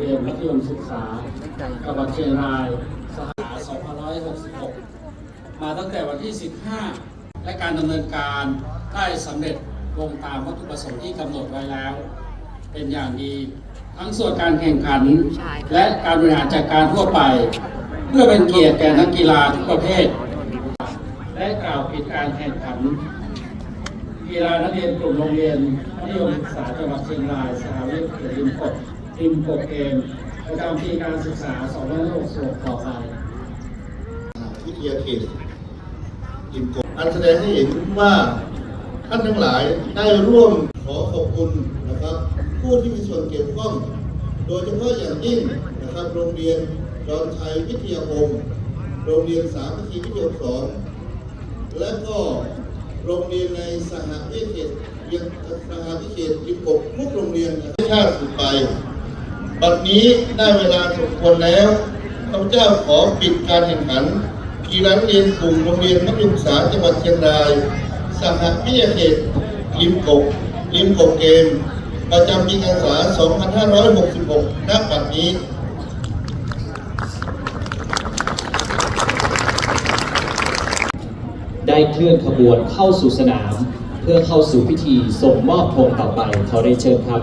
เรียนมัธยมศึกษาจังหวัดเชียงรายสหา2566 มาตั้งแต่วันที่ 15 และการดำเนินการได้สำเร็จลงตามวัตถุประสงค์ที่กำหนดไว้แล้ว เป็นอย่างดี ทั้งส่วนการแข่งขัน และการบริหารจัดการทั่วไป เพื่อเป็นเกียรติแก่นักกีฬาทุกประเภท และกล่าวปิดการแข่งขัน กีฬานักเรียนกลุ่มโรงเรียนมัธยมศึกษาจังหวัดเชียงรายสหวิทยาลัยริมก บริมกบเกมประจำปีการศึกษา2566ต่อไปวิทยาเขตอิมโกอันแสดงให้เห็นว่าท่านทั้งหลายได้ร่วมขอขอบคุณนะครับ ผู้ที่มีส่วนเกี่ยวข้อง โดยเฉพาะอย่างยิ่งนะครับโรงเรียนดอนชัยวิทยาคม โรงเรียนสามวิธีวิทยาสองและก็โรงเรียนในสหวิทยาเขตยังสหวิทยาเขตอิมโกทุกโรงเรียนชาติสืบไป บัดนี้ได้เวลาสมควรแล้วข้าพเจ้าขอปิดการแข่งขันกีฬานักเรียนกลุ่มโรงเรียนมัธยมศึกษาจังหวัดเชียงราย สหวิทยาเขตริมกบริมกบเกม ประจำปีการศึกษา 2566 ณ บัดนี้ได้เคลื่อนขบวนเข้าสู่สนาม เพื่อเข้าสู่พิธีส่งมอบธงต่อไปขอเรียนเชิญครับ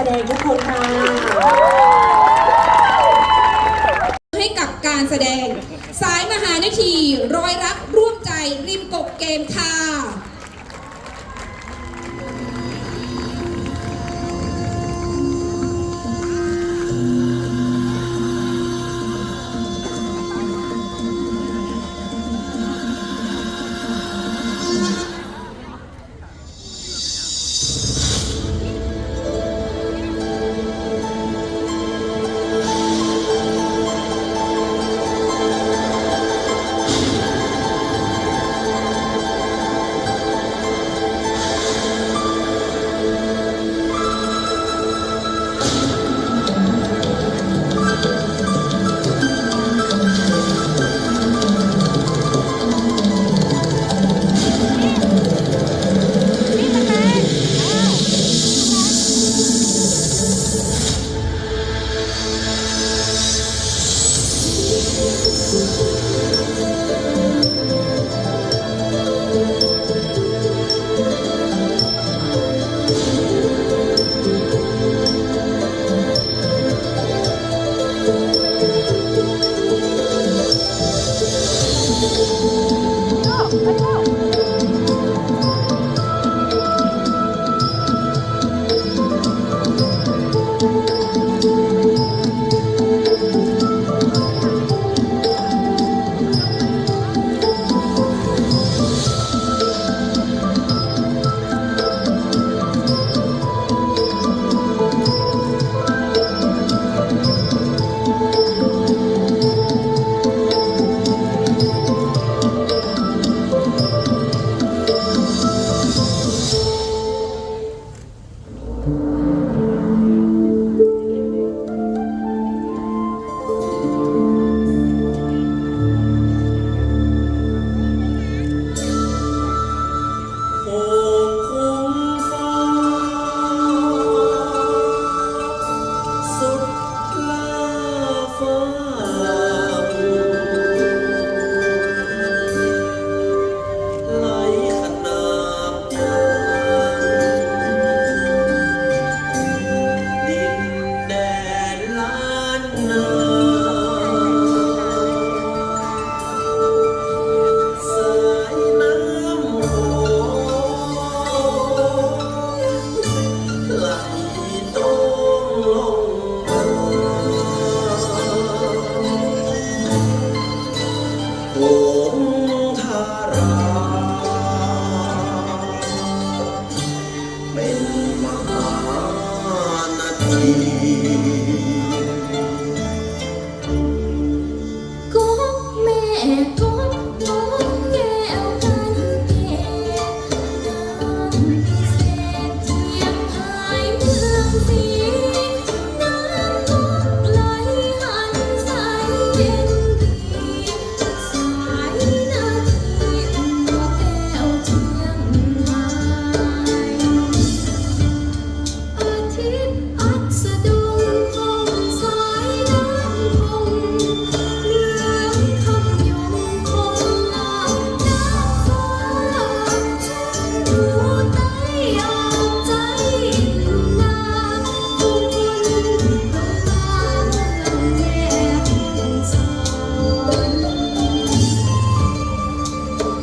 แสดงทุกคนค่ะให้กับการแสดง สายมหานาทีรอยรักร่วมใจริมกบเกมค่ะ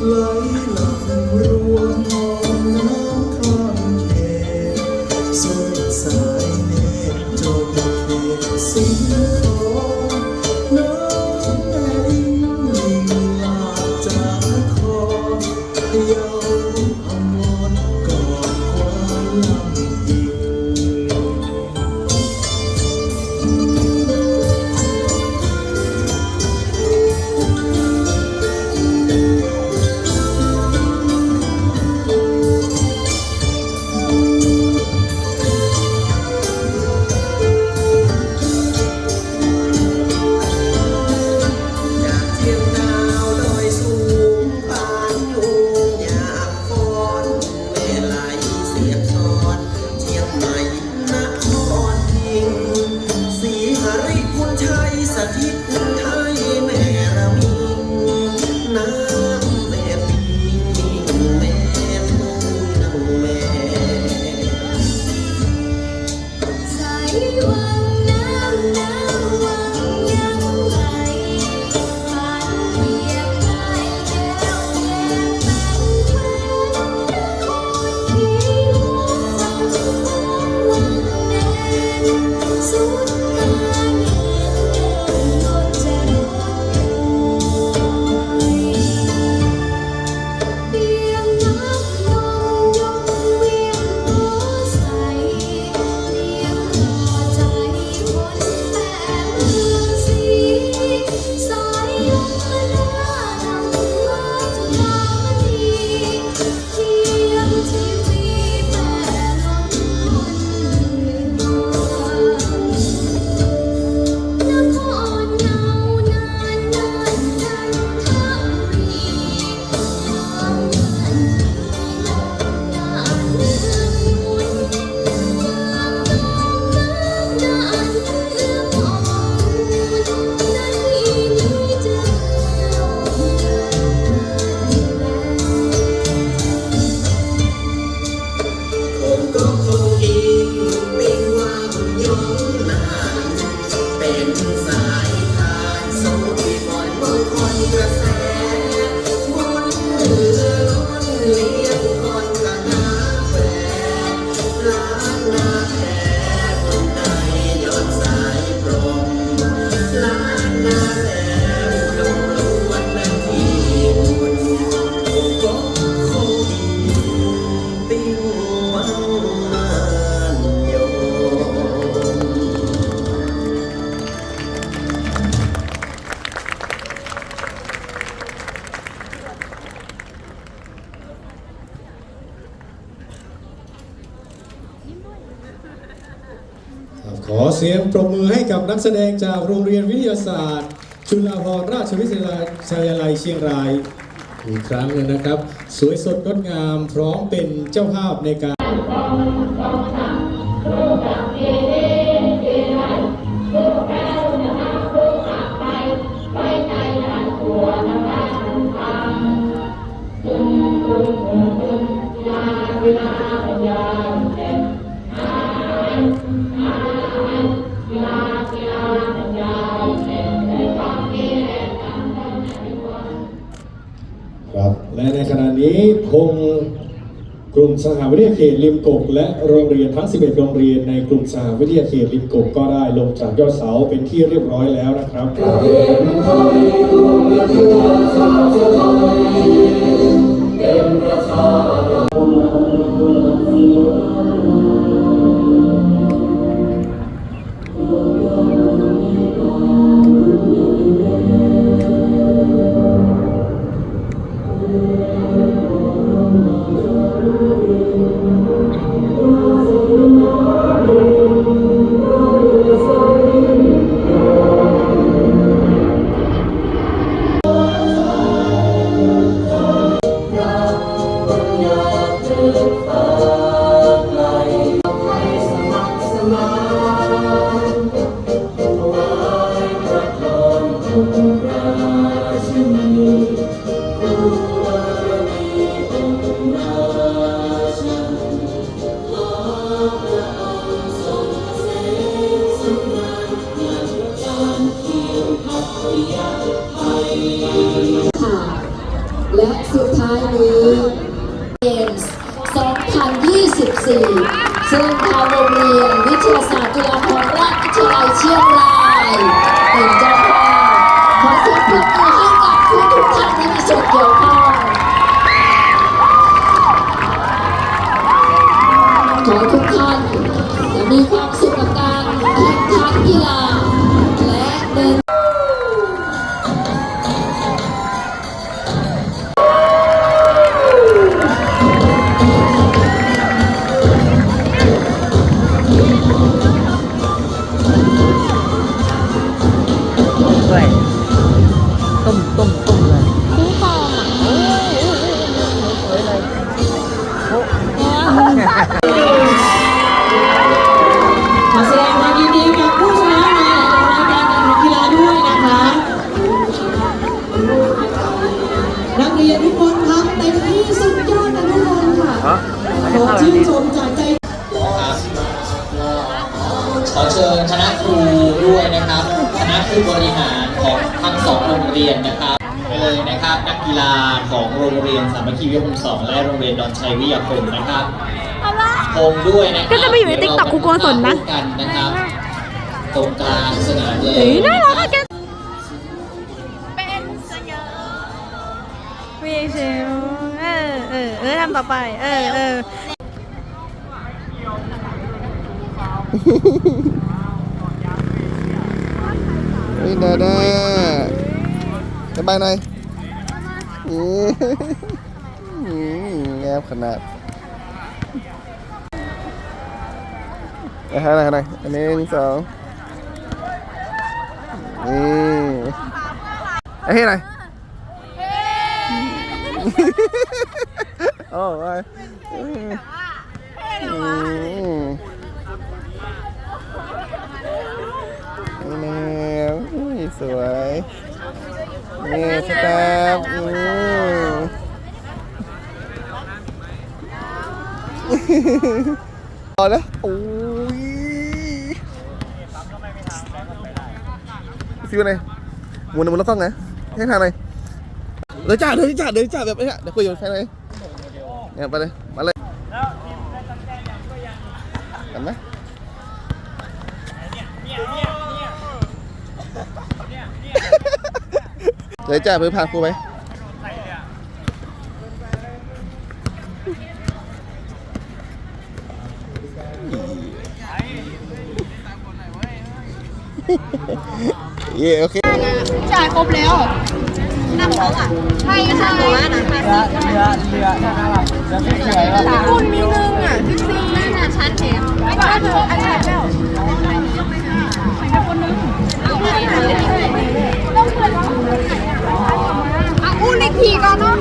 ไหลหลังรวมมอง you are now, now. กักแสดงจากโรงเรียนวิทยาศาสตร์ จุฬาภรณราชวิทยาลัยเชียงราย อีกครั้งหนึ่งนะครับ สวยสดงดงามพร้อมเป็นเจ้าภาพในการ ในขณะนี้คงกลุ่มสหวิทยาเขตริมกก และโรงเรียนทั้ง 11 โรงเรียนในกลุ่มสหวิทยาเขตริมกกก็ได้ลงจากยอดเสาเป็นที่เรียบร้อยแล้วนะครับค่ะ และสุดท้ายนี้เกมส์2024 ขอเชิญคณะครูด้วยนะครับ คณะผู้บริหารของทั้งสองโรงเรียนนะครับไปเลยนะครับนักกีฬาของโรงเรียนสามัคคีวิทยาคมสองและโรงเรียนดอนชัยวิทยาคมนะครับคงด้วยนะครับก็จะไปอยู่ใน TikTok ครูโกศลนะร่วมกันนะครับตรงกลางสนามเลยเฮ้ยน่ารักอะแกพี่เชลเออเออเออทำต่อไป เออเออ เฮ้ยดาด้าสบายหน่อยแงบขนาดอาให้หน่อยให้หน่อยอันหนึ่งสองนี่เอาให้หน่อยโอ้ยอืมอืม นี่อุ้ยส วยนี่สแตมป์อืมพอแล้วโอ้ยซิวไหนหมุนหมุนแล้วต้องไงให้ทางไหนเดี๋ยวจ่าเดี๋ยวจ่าเดี๋ยวจ่าแบบนี้เดี๋ยวคุยอยู่ใช่ไหมเนี่ยไปเลยมาเลยเห็นไหม เดี๋ยจ่าเพื่อพาครูไปเย่โอเคจ่ายครบแล้วนั่งเขาอะใช่ค่ะหนูว่านะคุณมีหนึ่งอะพี่ซีนั่นน่ะชั้นเห็นไม่ก็คืออันนี้ อูนิคีก่อนเนาะ